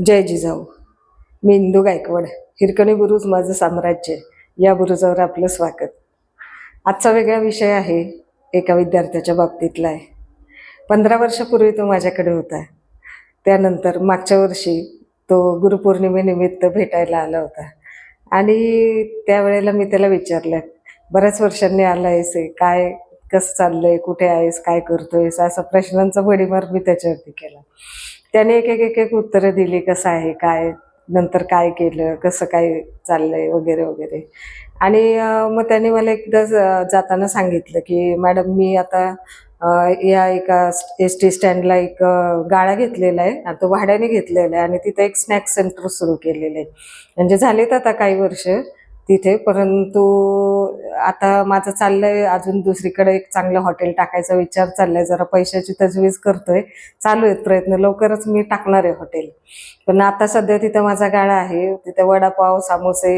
जय जिजाऊ. मी इंदू गायकवाड हिरकणी बुरुज माझं साम्राज्य या बुरुजावर आपलं स्वागत. आजचा वेगळा विषय आहे एका विद्यार्थ्याच्या बाबतीतला आहे. पंधरा वर्षापूर्वी तो माझ्याकडे होता. त्यानंतर मागच्या वर्षी तो गुरुपौर्णिमेनिमित्त भेटायला आला होता. आणि त्यावेळेला मी त्याला विचारलं बऱ्याच वर्षांनी आला आहेस काय कसं चाललंय कुठे आहेस काय करतोयस? असा प्रश्नांचा भडीमार मी त्याच्यावरती केला. त्याने एक एक एक एक उत्तरं दिली कसं आहे काय नंतर काय केलं कसं काय चाललंय वगैरे वगैरे. आणि मग त्याने मला एकदा जाताना सांगितलं की मॅडम मी आता या एका एस टी स्टँडला एक गाळा घेतलेला आहे. आणि तो भाड्याने घेतलेला आहे आणि तिथं एक स्नॅक्स सेंटर सुरू केलेलं आहे. म्हणजे झालेत आता काही वर्ष. तिथे परंतु आता माझं चाललंय अजून दुसरीकडे एक चांगलं हॉटेल टाकायचा विचार चाललाय. जरा पैशाची तजवीज करतोय. चालू आहेत प्रयत्न. लवकरच मी टाकणार आहे हॉटेल. पण आता सध्या तिथं माझा गाळा आहे. तिथे वडापाव सामोसे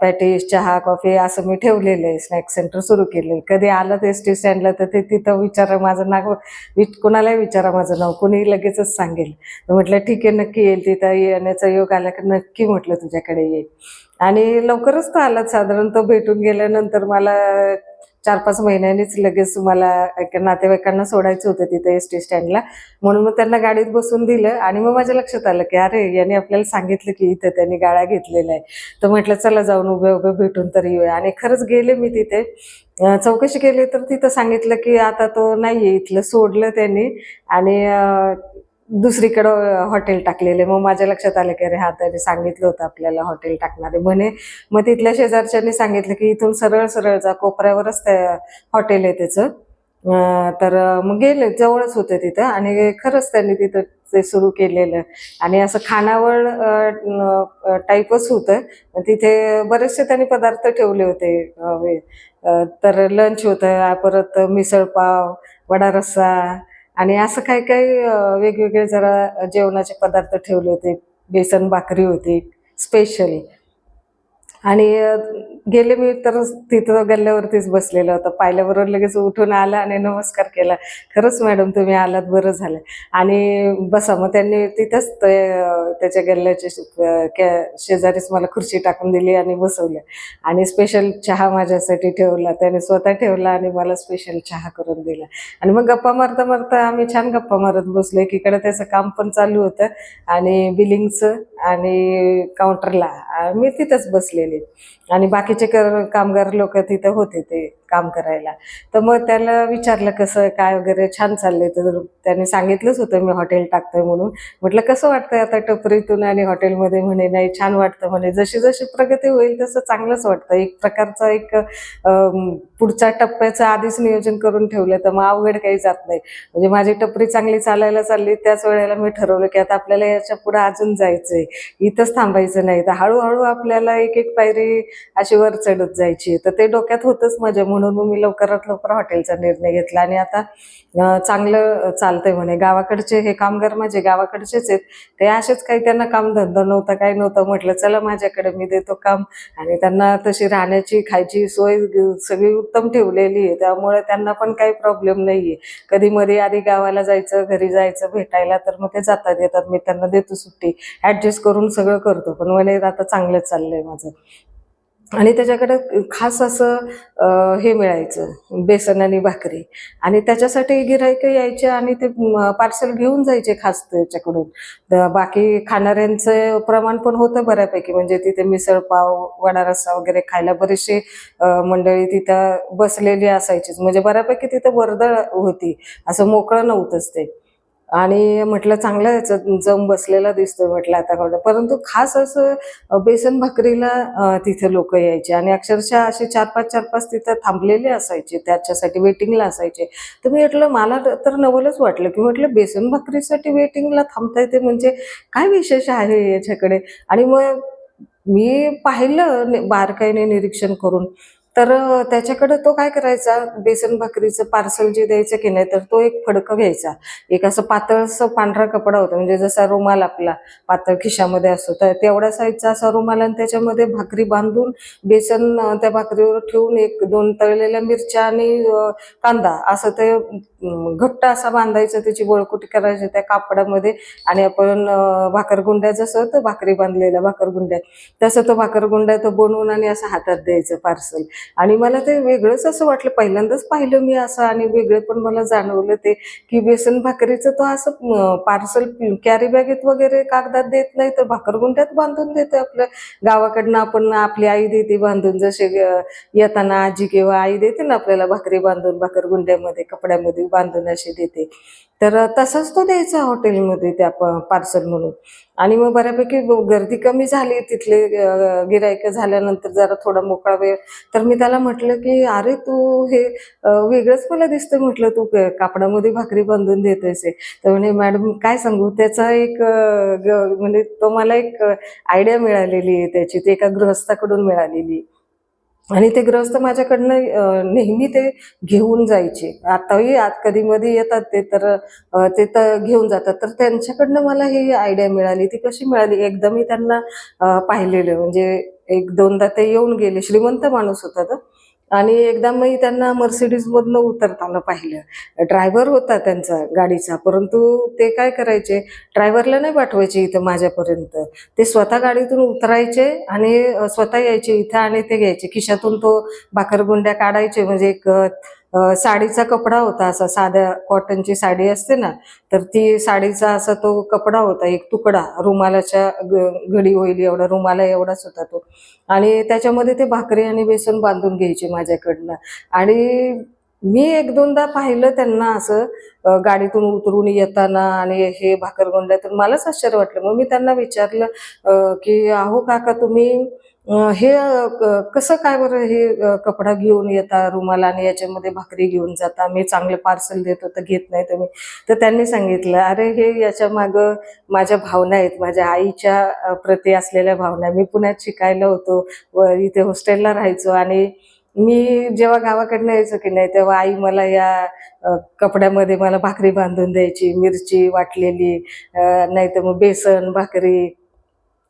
पॅटीस चहा कॉफी असं मी ठेवलेलं आहे. स्नॅक सेंटर सुरू केले कधी आलं एस टी स्टँडला तर ते तिथं विचारा माझं नाव विच कोणालाही विचारा माझं नाव. कोणी लगेचच सांगेल. म्हटलं ठीक आहे नक्की येईल. तिथं येण्याचा योग आला की नक्की म्हटलं तुझ्याकडे येईल आणि लवकरच तो आला साधारण तो भेटून गेल्यानंतर मला चार पाच महिन्यांनीच लगेच मला नातेवाईकांना सोडायचं होतं तिथे एस टी स्टँडला. म्हणून मग त्यांना गाडीत बसून दिलं आणि मग माझ्या लक्षात आलं की अरे याने आपल्याला सांगितलं की इथं त्यांनी गाळा घेतलेला आहे. तर म्हटलं चला जाऊन उभे उभे भेटून तरी येऊया. आणि खरंच गेले मी तिथे. चौकशी केली तर तिथं सांगितलं की आता तो नाहीये इथलं सोडलं त्यांनी. आणि दुसरीकडं हॉटेल टाकलेले. मग माझ्या लक्षात आलं की अरे हा त्याने सांगितलं होतं आपल्याला हॉटेल टाकणारे. म्हणे मग तिथल्या शेजारच्यांनी सांगितलं की इथून सरळ सरळ जा. कोपऱ्यावरच त्या हॉटेल आहे त्याचं. तर मग गेले. जवळच होते तिथं. आणि खरंच त्यांनी तिथं ते सुरू केलेलं. आणि असं खानावळ टाईपच होतं. तिथे बरेचसे त्यांनी पदार्थ ठेवले होते. तर लंच होतं परत मिसळपाव वडा रस्सा आणि असं काही काही वेगवेगळे जरा जेवणाचे पदार्थ ठेवले होते. बेसन भाकरी होती स्पेशल आणि गेले मी तर तिथं गल्ल्यावरतीच बसलेलं होतं. पाहिल्याबरोबर लगेच उठून आला आणि नमस्कार केला. खरंच मॅडम तुम्ही आलात बरं झालं. आणि बसा मग त्यांनी तिथंच ते त्याच्या गल्ल्याच्या शेजारीच मला खुर्ची टाकून दिली आणि बसवलं. आणि स्पेशल चहा माझ्यासाठी ठेवला. त्याने स्वतः ठेवला आणि मला स्पेशल चहा करून दिला. आणि मग गप्पा मारता मारता आम्ही छान गप्पा मारत बसलो. एकीकडे त्याचं काम पण चालू होतं आणि बिलिंगचं आणि काउंटरला मी तिथंच बसलेले. आणि बाकीचे कर कामगार लोक तिथं होते ते. काम करायला. तर मग त्याला विचारलं कसं काय वगैरे छान चाललंय. तर त्याने सांगितलंच होतं मी हॉटेल टाकतोय म्हणून. म्हटलं कसं वाटतंय आता टपरीतून आणि हॉटेलमध्ये म्हणे नाही छान वाटतं. म्हणे जशी जशी प्रगती होईल तसं चांगलंच वाटतं. एक प्रकारचं एक पुढच्या टप्प्याचं आधीच नियोजन करून ठेवलं तर मग अवघड काही जात नाही. म्हणजे माझी टपरी चांगली चालायला चालली त्याच वेळेला मी ठरवलं की आता आपल्याला याच्यापुढे अजून जायचंय. इथंच थांबायचं नाही. तर हळूहळू आपल्याला एक एक पायरी अशी वर चढत जायची. तर ते डोक्यात होतंच माझ्या म्हणून मग मी लवकरात लवकर हॉटेलचा निर्णय घेतला. आणि आता चांगलं चालतंय म्हणे. गावाकडचे हे कामगार माझे गावाकडचेच आहेत. ते असेच काही त्यांना काम धंदा नव्हता काही नव्हतं. म्हटलं चला माझ्याकडे मी देतो काम. आणि त्यांना तशी राहण्याची खायची सोय सगळी उत्तम ठेवलेली आहे. त्यामुळे त्यांना पण काही प्रॉब्लेम नाहीये. कधी मध्ये आधी गावाला जायचं घरी जायचं भेटायला तर मग ते जातात येतात. मी त्यांना देतो सुट्टी. ऍडजस्ट करून सगळं करतो. पण म्हणे आता चांगलं चाललंय माझं. आणि त्याच्याकडे खास असं हे मिळायचं बेसन आणि भाकरी. आणि त्याच्यासाठी गिरायक यायचे आणि ते पार्सल घेऊन जायचे खास त्याच्याकडून. तर बाकी खाणाऱ्यांचं प्रमाण पण होतं बऱ्यापैकी. म्हणजे तिथे मिसळपाव वडा रस्सा वगैरे खायला बरेचसे मंडळी तिथं बसलेली असायचीच. म्हणजे बऱ्यापैकी तिथं वर्दळ होती. असं मोकळं नव्हतंच ते. आणि म्हटलं चांगलं याचं जम बसलेला दिसतोय म्हटलं आता कळलं. परंतु खास असं बेसन भाकरीला तिथे लोक यायचे आणि अक्षरशः असे चार पाच चार पाच तिथं थांबलेले असायचे त्याच्यासाठी वेटिंगला असायचे. तर मी म्हटलं मला तर नवलच वाटलं की म्हटलं बेसन भाकरीसाठी वेटिंगला थांबता येते म्हणजे काय विशेष आहे याच्याकडे? आणि मग मी पाहिलं बारकाईने निरीक्षण करून तर त्याच्याकडं तो काय करायचा? बेसन भाकरीचं पार्सल जे द्यायचं की नाही तर तो एक फडकं घ्यायचा. एक असं पातळसं पांढरा कपडा होता म्हणजे जसा रुमाल आपला पातळ खिशामध्ये असतो तर तेवढ्या साईजचा असा रुमाल आणि त्याच्यामध्ये भाकरी बांधून बेसन त्या भाकरीवर ठेवून एक दोन तळलेल्या मिरच्या आणि कांदा असं ते घट्ट असा बांधायचं त्याची बळकुटी करायची त्या कापडामध्ये आणि आपण भाकरगुंड्या जसं तर भाकरी बांधलेल्या भाकरगुंड्या तसं तो भाकरगुंड्या तो बनवून आणि असं हातात द्यायचं पार्सल. आणि मला ते वेगळंच असं वाटलं. पहिल्यांदाच पाहिलं मी असं आणि वेगळं पण मला जाणवलं ते की बेसन भाकरीचं तो असं पार्सल कॅरी बॅगेत वगैरे कागदात देत नाही तर भाकरगुंड्यात बांधून देते आपल्या गावाकडनं आपण आपली आई देते बांधून जसे येताना आजी किंवा आई देते ना आपल्याला भाकरी बांधून भाकरगुंड्यामध्ये कपड्यामध्ये बांधून अशी देते. तर तसंच तो द्यायचा हॉटेलमध्ये त्या पार्सल म्हणून. आणि मग बऱ्यापैकी गर्दी कमी झाली तिथले गिरायक झाल्यानंतर जरा थोडा मोकळा वेळ. तर मी त्याला म्हटलं की अरे तू हे वेगळंच मला दिसतं म्हटलं तू कापडामध्ये भाकरी बांधून देतोयस तर म्हणे मॅडम काय सांगू? त्याचा एक म्हणजे तो मला एक आयडिया मिळालेली आहे त्याची. ती एका गृहस्थाकडून मिळालेली आहे. आणि ते गृहस्थ माझ्याकडनं नेहमी ते घेऊन जायचे. आताही आत कधी मध्ये येतात ते तर ते तर घेऊन जातात. तर त्यांच्याकडनं मला ही आयडिया मिळाली. ती कशी मिळाली? एकदा मी त्यांना पाहिलेलं. म्हणजे एक दोनदा ते येऊन गेले. श्रीमंत माणूस होता तर आणि एकदा मी त्यांना मर्सिडीजमधनं उतरताना पाहिलं. ड्रायव्हर होता त्यांचा गाडीचा परंतु ते काय करायचे? ड्रायव्हरला नाही पाठवायचे इथं माझ्यापर्यंत. ते स्वतः गाडीतून उतरायचे आणि स्वतः यायचे इथं आणि ते घ्यायचे. खिशातून तो भाकरगुंड्या काढायचे म्हणजे एक साडीचा कपडा होता असा साध्या कॉटनची साडी असते ना तर ती साडीचा असा तो कपडा होता एक तुकडा. रुमालाच्या घडी होईल एवढा रुमाला एवढाच होता तो. आणि त्याच्यामध्ये ते भाकरी आणि बेसन बांधून घ्यायचे माझ्याकडनं. आणि मी एक दोनदा पाहिलं त्यांना असं गाडीतून उतरून येताना आणि हे भाकरगोंड्यातून मलाच आश्चर्य वाटलं. मग मी त्यांना विचारलं की अहो काका तुम्ही हे कसं काय बरं हे कपडा घेऊन येता रुमाला आणि याच्यामध्ये भाकरी घेऊन जाता? मी चांगलं पार्सल देतो तर घेत नाही तुम्ही तर त्यांनी सांगितलं अरे हे याच्या मागं माझ्या भावना आहेत माझ्या आईच्या प्रती असलेल्या भावना मी पुण्यात शिकायला होतो व इथे हॉस्टेलला राहायचो आणि मी जेव्हा गावाकडनं यायचो की नाही तेव्हा आई मला या कपड्यामध्ये मला भाकरी बांधून द्यायची मिरची वाटलेली नाही तर मग बेसन भाकरी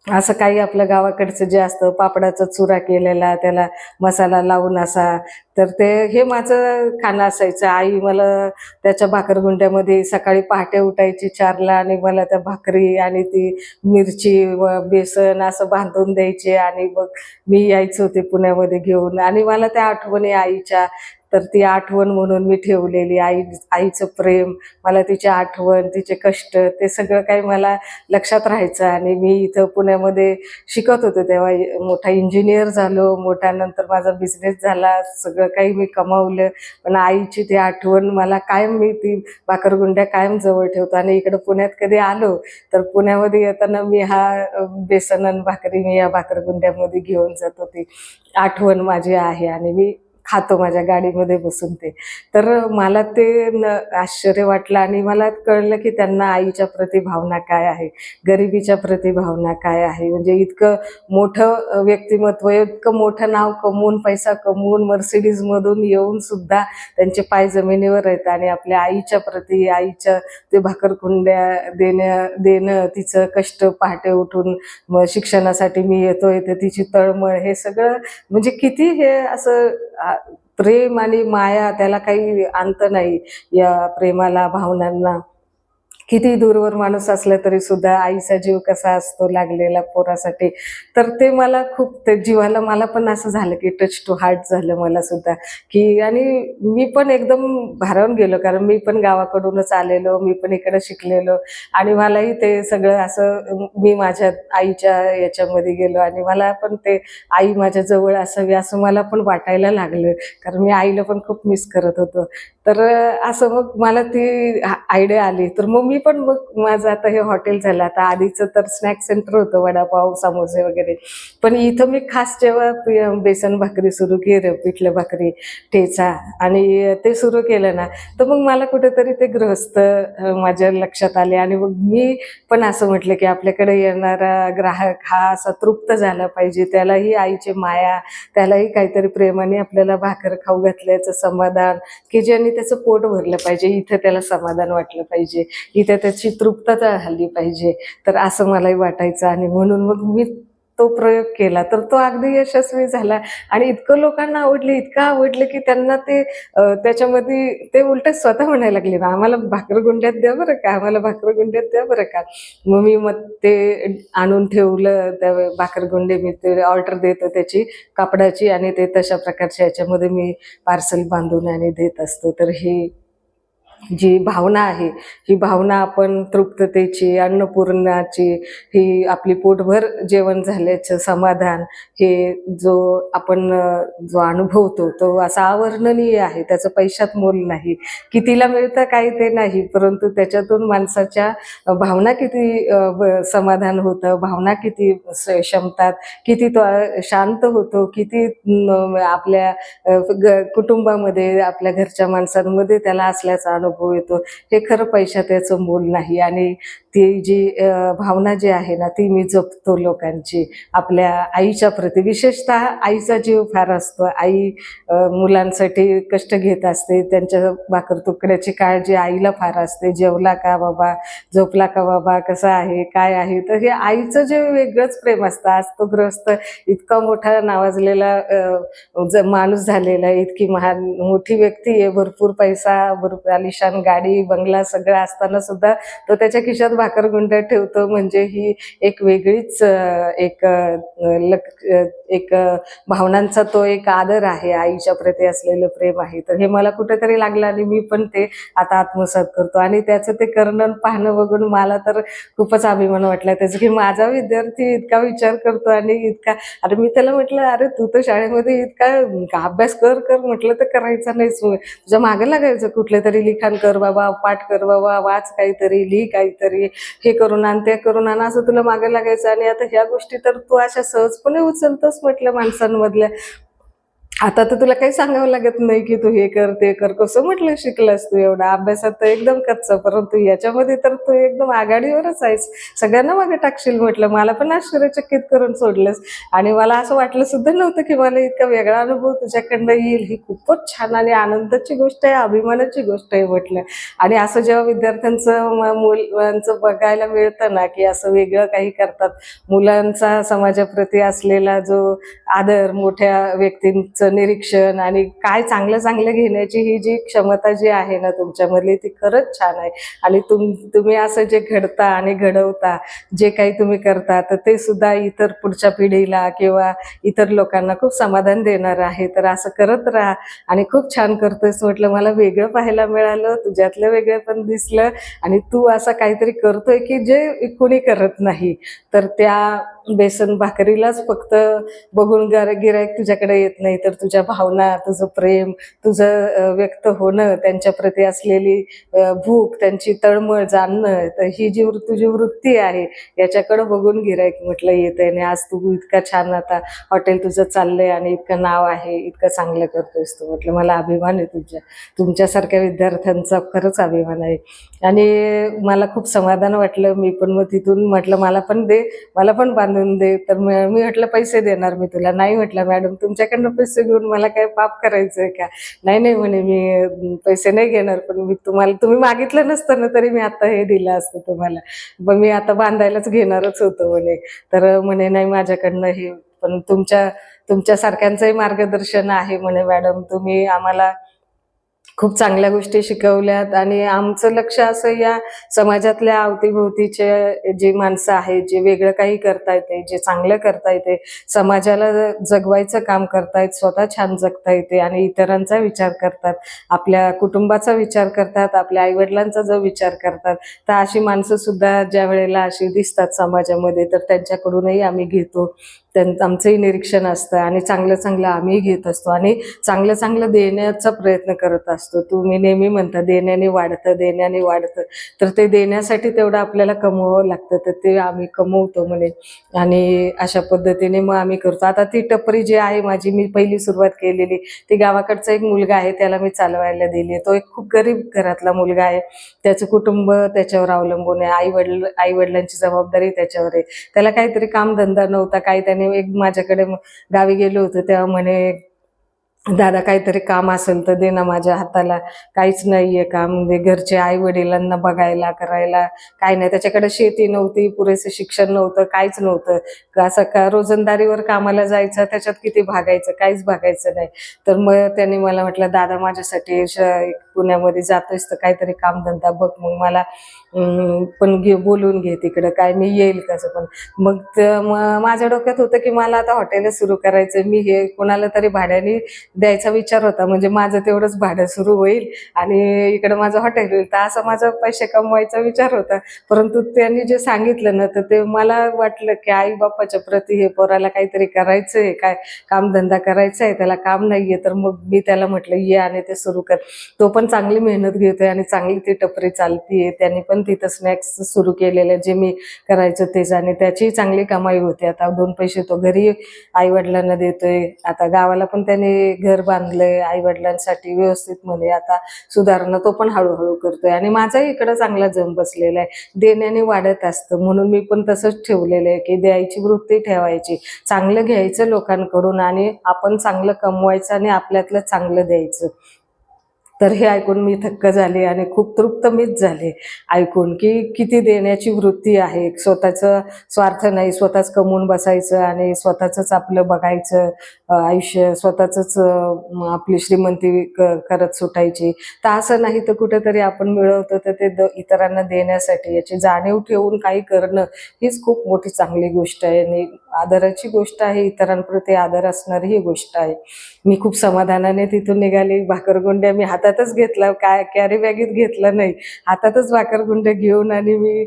असं काही आपलं गावाकडचं जे असतं पापडाचा चुरा केलेला त्याला मसाला लावून असा. तर ते हे माझं खाणं असायचं. आई मला त्याच्या भाकरगुंड्यामध्ये सकाळी पहाटे उठायची चारला आणि मला त्या भाकरी आणि ती मिरची व बेसन असं बांधून द्यायचे आणि मग मी यायचं होते पुण्यामध्ये घेऊन. आणि मला त्या आठवणी आईच्या तर ती आठवण म्हणून मी ठेवलेली आई आईचं प्रेम मला तिची आठवण तिचे कष्ट ते सगळं काही मला लक्षात राहायचं आणि मी इथं पुण्यामध्ये शिकत होते तेव्हा. मोठा इंजिनियर झालो मोठ्या नंतर माझा बिझनेस झाला सगळं काही मी कमावलं. पण आईची ती आठवण मला कायम मी ती भाकरगुंड्या कायम जवळ ठेवतो. आणि इकडं पुण्यात कधी आलो तर पुण्यामध्ये येताना मी हा बेसन आणि भाकरी मी या भाकरगुंड्यामध्ये घेऊन जातो ती आठवण माझी आहे आणि मी खातो माझ्या गाडीमध्ये बसून ते. तर मला ते न आश्चर्य वाटलं आणि मला कळलं की त्यांना आईच्या प्रती भावना काय आहे गरिबीच्या प्रती भावना काय आहे. म्हणजे इतकं मोठं व्यक्तिमत्व इतकं मोठं नाव कमवून पैसा कमवून मर्सिडीजमधून येऊन सुद्धा त्यांचे पाय जमिनीवर आहेत आणि आपल्या आईच्या प्रती आईच्या ते भाकरकुंड्या देण्या देणं तिचं कष्ट पहाटे उठून मग शिक्षणासाठी मी येतोय तर तिची तळमळ हे सगळं म्हणजे किती हे असं प्रेम आणि माया त्याला काही अंत नाही या प्रेमाला भावनांना. किती दूरवर माणूस असला तरी सुद्धा आईचा जीव कसा असतो लागलेला पोरासाठी. तर ते मला खूप ते जीवाला मला पण असं झालं की टच टू हार्ट झालं मला सुद्धा. की आणि मी पण एकदम भारावून गेलो कारण मी पण गावाकडूनच आलेलो मी पण इकडे शिकलेलो. आणि मलाही ते सगळं असं मी माझ्या आईच्या याच्यामध्ये गेलो आणि मला पण ते आई माझ्या जवळ असावी असं मला पण वाटायला लागलं. कारण मी आईला पण खूप मिस करत होतो. तर असं मग मला ती आयडिया आली. तर मग मी पण मग माझं आता हे हॉटेल झालं. आता आधीचं तर स्नॅक सेंटर होतं वडापाव समोसे वगैरे. पण इथं मी खास जेव्हा बेसन भाकरी सुरू केली पिठलं भाकरी ठेचा आणि ते सुरू केलं ना तर मग मला कुठेतरी ते गृहस्थ माझ्या लक्षात आले. आणि मग मी पण असं म्हटलं की आपल्याकडे येणारा ग्राहक हा असा तृप्त झाला पाहिजे. त्यालाही आईची माया त्यालाही काहीतरी प्रेमाने आपल्याला भाकर खाऊ घातल्याचं समाधान की ज्याने त्याचं पोट भरलं पाहिजे इथं त्याला समाधान वाटलं पाहिजे इथं त्याची तृप्तता झाली पाहिजे. तर असं मलाही वाटायचं आणि म्हणून मग मी तो प्रयोग केला. तर तो अगदी यशस्वी झाला. आणि इतकं लोकांना आवडले इतकं आवडलं की त्यांना ते त्याच्यामध्ये ते उलट स्वतः म्हणायला लागले ना आम्हाला भाकरगुंड्यात द्या बरं का? आम्हाला भाकरगुंड्यात द्या बरं का? मग मी मग ते आणून ठेवलं त्या भाकरगुंडे मी ते ऑर्डर देतो त्याची कापडाची आणि ते तशा प्रकारच्या याच्यामध्ये मी पार्सल बांधून आणि देत असतो. तर ही जी भावना आहे ही भावना आपण तृप्ततेची अन्नपूर्णाची ही आपली पोटभर जेवण झाल्याचं समाधान हे जो आपण जो अनुभवतो तो असा आवर्णनीय आहे. त्याचं पैशात मोल नाही. कितीला मिळतं काही ते नाही परंतु त्याच्यातून माणसाच्या भावना किती समाधान होतं भावना किती स- शमतात किती तो शांत होतो किती आपल्या ग- कुटुंबामध्ये आपल्या घरच्या माणसांमध्ये त्याला असल्याचा अनुभव येतो. हे खरं पैशात याचं मोल नाही. आणि ती जी भावना जी आहे ना ती मी जपतो लोकांची. आपल्या आईच्या प्रती. विशेषतः आईचा जीव फार असतो. आई मुलांसाठी कष्ट घेत असते. त्यांच्या भाकर तुकड्याची काळजी आईला फार असते. जेवला का बाबा? झोपला का बाबा? कसा आहे? काय आहे? तर हे आईचं जे वेगळंच प्रेम असतं. आज तो ग्रस्त इतका मोठा नावाजलेला माणूस झालेला आहे. इतकी महान मोठी व्यक्ती आहे. भरपूर पैसा भरपूर शिक्षण गाडी बंगला सगळं असताना सुद्धा तो त्याच्या खिशात भाकर गुंड ठेवतो. म्हणजे ही एक वेगळीच एक लक एक भावनांचा तो एक आदर आहे. आईच्या प्रती असलेलं प्रेम आहे. तर हे मला कुठेतरी लागलं आणि मी पण ते आता आत्मसात करतो. आणि त्याचं ते करणं पाहणं बघून मला तर खूपच अभिमान वाटला. त्याचं की माझा विद्यार्थी इतका विचार करतो आणि इतका अरे मी त्याला म्हटलं अरे तू तर शाळेमध्ये इतका का अभ्यास कर कर. म्हटलं तर करायचा नाहीच तुझ्या मागे लागायचं कुठलं तरी लिखाण कर बाबा पाठ कर बाबा वाच काहीतरी लिही काहीतरी हे करून आण ते करून आण असं तुला मागे लागायचं. आणि आता ह्या गोष्टी तर तू अशा सहजपणे उचलतोस म्हटलं माणसांमधल्या. आता तर तुला काही सांगावं लागत नाही की तू हे कर ते कर. कसं म्हटलं शिकलास तू एवढा? अभ्यासात तर एकदम कच्चा परंतु याच्यामध्ये तर तू एकदम आघाडीवरच आहेस. सगळ्यांना मागे टाकशील म्हटलं. मला पण आश्चर्यचकित करून सोडलंस. आणि मला असं वाटलं सुद्धा नव्हतं की मला इतका वेगळा अनुभव तुझ्याकडनं येईल. ही खूपच छान आणि आनंदाची गोष्ट आहे अभिमानाची गोष्ट आहे म्हटलं. आणि असं जेव्हा विद्यार्थ्यांचं मुलांचं बघायला मिळतं ना की असं वेगळं काही करतात. मुलांचा समाजाप्रती असलेला जो आदर मोठ्या व्यक्तींचं निरीक्षण आणि काय चांगलं चांगलं घेण्याची ही जी क्षमता जी आहे ना तुमच्यामधली ती खरंच छान आहे. आणि तुम तुम्ही असं जे घडता आणि घडवता जे काही तुम्ही करता तर ते सुद्धा इतर पुढच्या पिढीला किंवा इतर लोकांना खूप समाधान देणार आहे. तर असं करत राहा आणि खूप छान करतोयस म्हटलं मला वेगळं पाहायला मिळालं तुझ्यातलं वेगळं पण दिसलं आणि तू असं काहीतरी करतोय की जे कुणी करत नाही. तर त्या बेसन भाकरीलाच फक्त बघून गिरायक तुझ्याकडे येत नाही तर तुझ्या भावना तुझं प्रेम तुझं व्यक्त होणं त्यांच्या प्रती असलेली भूक त्यांची तळमळ जाणणं तर ही जी वृ- तुझी वृत्ती आहे याच्याकडं बघून गिरायक म्हटलं येतंय आणि आज तू इतका छान आता हॉटेल तुझं चाललंय आणि इतकं नाव आहे इतकं चांगलं करतोयस तू म्हटलं. मला अभिमान आहे तुझ्या तुमच्यासारख्या विद्यार्थ्यांचा खरंच अभिमान आहे. आणि मला खूप समाधान वाटलं मी पण मग तिथून म्हटलं मला पण दे मला पण बांधून दे. तर मी म्हटलं पैसे देणार मी तुला. नाही म्हटलं मॅडम तुमच्याकडनं पैसे घेऊन मला काय पाप करायचंय का? नाही नाही म्हणे मी पैसे नाही घेणार पण मी तुम्हाला तुम्ही मागितलं नसतं ना तरी मी आता हे दिलं असतं तुम्हाला. पण मी आता बांधायलाच घेणारच होतो म्हणे. तर म्हणे नाही माझ्याकडनं हे पण तुमच्या तुमच्या सारख्यांचंही मार्गदर्शन आहे म्हणे मॅडम. तुम्ही आम्हाला खूप चांगल्या गोष्टी शिकवल्यात. आणि आमचं लक्ष असं या समाजातल्या अवतीभोवतीचे जे माणसं आहेत जे वेगळं काही करता येते जे चांगलं करता येते समाजाला जगवायचं काम करतायत स्वतः छान जगता येते आणि इतरांचा विचार करतात आपल्या कुटुंबाचा विचार करतात आपल्या आईवडिलांचा जो विचार करतात. तर अशी माणसं सुद्धा ज्या वेळेला अशी दिसतात समाजामध्ये तर त्यांच्याकडूनही आम्ही घेतो. त्यां आमचंही निरीक्षण असतं आणि चांगलं चांगलं आम्ही घेत असतो आणि चांगलं चांगलं देण्याचा प्रयत्न करत असतो. तुम्ही नेहमी म्हणता देण्याने वाढतं देण्याने वाढतं. तर ते देण्यासाठी तेवढं आपल्याला कमवावं लागतं. तर ते आम्ही कमवतो म्हणे. आणि अशा पद्धतीने मग आम्ही करतो. आता ती टपरी जी आहे माझी मी पहिली सुरुवात केलेली ती गावाकडचा एक मुलगा आहे त्याला मी चालवायला दिली. तो एक खूप गरीब घरातला मुलगा आहे. त्याचं कुटुंब त्याच्यावर अवलंबून आहे. आई वडील आई वडिलांची जबाबदारी त्याच्यावर आहे. त्याला काहीतरी कामधंदा नव्हता काही त्याने एक माझ्याकडे गावी गेलो होतो तेव्हा म्हणे दादा काहीतरी काम असेल तर दे ना माझ्या हाताला. काहीच नाहीये काम. म्हणजे घरचे आई वडिलांना बघायला करायला काही नाही. त्याच्याकडे शेती नव्हती पुरेसे शिक्षण नव्हतं काहीच नव्हतं. का असं का रोजंदारीवर कामाला जायचं त्याच्यात किती भागायचं काहीच भागायचं नाही. तर मग त्यांनी मला म्हटलं दादा माझ्यासाठी श- पुण्यामध्ये जातोयस तर काहीतरी कामधंदा बघ. मग मला पण घे बोलून घे तिकडं काय मी येईल कसं? पण मग माझ्या डोक्यात होतं की मला आता हॉटेल सुरू करायचं मी हे कोणाला तरी भाड्याने द्यायचा विचार होता. म्हणजे माझं तेवढंच भाडं सुरू होईल आणि इकडं माझं हॉटेल होईल. तर असा माझा पैसे कमवायचा विचार होता. परंतु त्यांनी जे सांगितलं ना तर ते मला वाटलं की आई बाप्पाच्या प्रती हे पोराला काहीतरी करायचं आहे काय कामधंदा करायचा आहे त्याला काम नाहीये तर मग मी त्याला म्हटलं ये आणि ते सुरू कर. तो पण चांगली मेहनत घेतोय आणि चांगली ती टपरी चालतीये. त्यांनी पण तिथं स्नॅक्स सुरू केलेले जे मी करायचं तेच. आणि त्याची चांगली कमाई होते. आता दोन पैसे तो घरी आई वडिलांना देतोय. आता गावाला पण त्याने घर बांधलंय. आई वडिलांसाठी व्यवस्थित म्हणे. आता सुधारणा तो पण हळूहळू करतोय. आणि माझाही इकडं चांगला जम बसलेला आहे. देण्याने वाढत असतं. म्हणून मी पण तसंच ठेवलेलं आहे की द्यायची वृत्ती ठेवायची. चांगलं घ्यायचं लोकांकडून आणि आपण चांगलं कमवायचं आणि आपल्यातलं चांगलं द्यायचं. तर हे ऐकून मी थक्क झाले आणि खूप तृप्त मीच झाले. ऐकून की किती देण्याची वृत्ती आहे. स्वतःचं स्वार्थ नाही स्वतःच कमवून बसायचं आणि स्वतःचंच आपलं बघायचं आयुष्य स्वतःच आपली श्रीमंती क- करत सुटायची. तर असं नाही तर कुठेतरी आपण मिळवतो तर ते द- इतरांना देण्यासाठी याची जाणीव ठेवून काही करणं हीच खूप मोठी चांगली गोष्ट आहे आणि आदराची गोष्ट आहे इतरांप्रती आदर असणारी ही गोष्ट आहे. मी खूप समाधानाने तिथून निघाली. भाकरगुंड्या मी हातातच घेतला. काय कॅरी बॅगीत घेतलं नाही. हातातच भाकरगुंड्या घेऊन आणि मी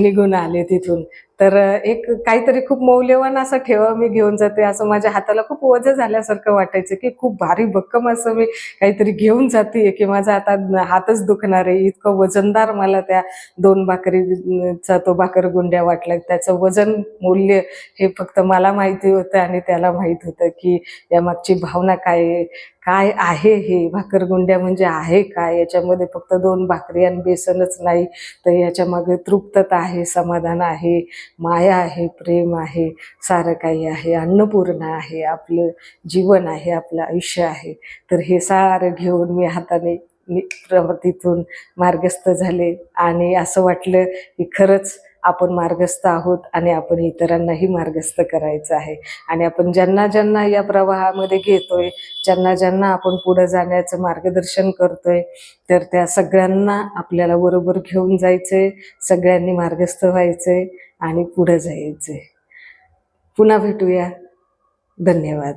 निघून आले तिथून. तर एक काहीतरी खूप मौल्यवान असं ठेवा मी घेऊन जाते. असं माझ्या हाताला खूप वजन झाल्यासारखं वाटायचं की खूप भारी भक्कम असं मी काहीतरी घेऊन जाते की माझा आता हातच दुखणार आहे. इतकं वजनदार मला त्या दोन भाकरीचा तो भाकरगुंड्या वाटला त्याचं वजन मूल्य हे फक्त मला माहिती होतं आणि त्याला माहीत होतं की यामागची भावना काय आहे. काय आहे हे? भाकरगुंड्या म्हणजे आहे काय? याच्यामध्ये फक्त दोन भाकरी आणि बेसनच नाही तर याच्यामागे तृप्तता आहे समाधान आहे माया आहे प्रेम आहे सारं काही आहे अन्नपूर्णा आहे आपलं जीवन आहे आपलं आयुष्य आहे. तर हे सारं घेऊन मी हाताने मी प्रवृत्तीतून तिथून मार्गस्थ झाले आणि असं वाटलं की खरंच आपण मार्गस्थ आहोत आणि आपण इतरांनाही मार्गस्थ करायचं आहे. आणि आपण ज्यांना ज्यांना या प्रवाहामध्ये घेतोय ज्यांना ज्यांना आपण पुढे जाण्याचं मार्गदर्शन करतोय तर त्या सगळ्यांना आपल्याला बरोबर घेऊन जायचंय सगळ्यांनी मार्गस्थ व्हायचंय आणि पुढे जायचंय. पुन्हा भेटूया. धन्यवाद.